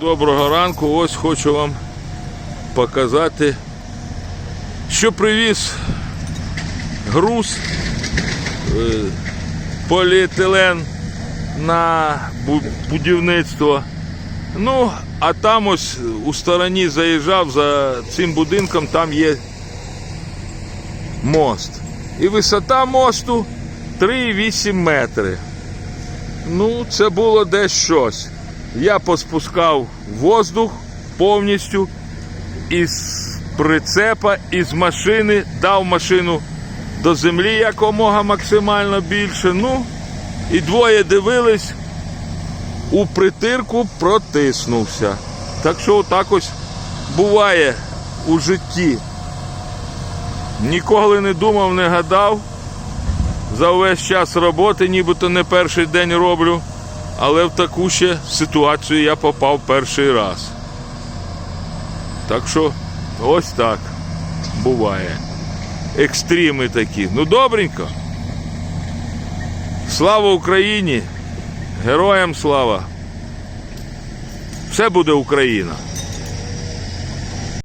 Доброго ранку, ось хочу вам показати, що привіз груз е, поліетилен на будівництво. Ну, а там ось у стороні заїжджав за цим будинком, там є мост. І висота мосту 3,8 метри. Ну, це було десь щось. Я поспускав воздух повністю із прицепа, із машини, дав машину до землі якомога максимально більше. Ну, і двоє дивились, у притирку протиснувся. Так що отак ось буває у житті. Ніколи не думав, не гадав. За увесь час роботи, нібито не перший день роблю, але в таку ще ситуацію я попав перший раз. Так що ось так буває. Екстріми такі. Ну добренько. Слава Україні! Героям слава! Все буде Україна!